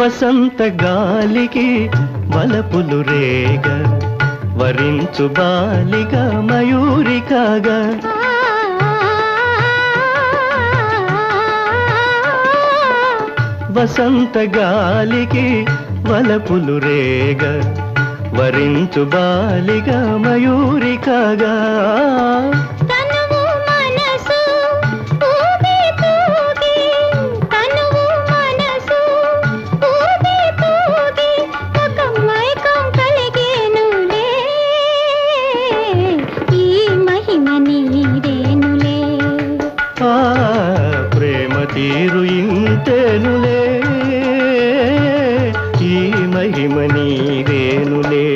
వసంత గాలికి వలపులు రేగ వరించు బాలిక మయూరి కాగా. వసంత గాలికి వలపులు రేగ వరించు బాలిక మయూరి కాగా. ఇదేనులే ప్రేమ తీరు ఇంతేనులే. ఈ మహిమ నీవేనులే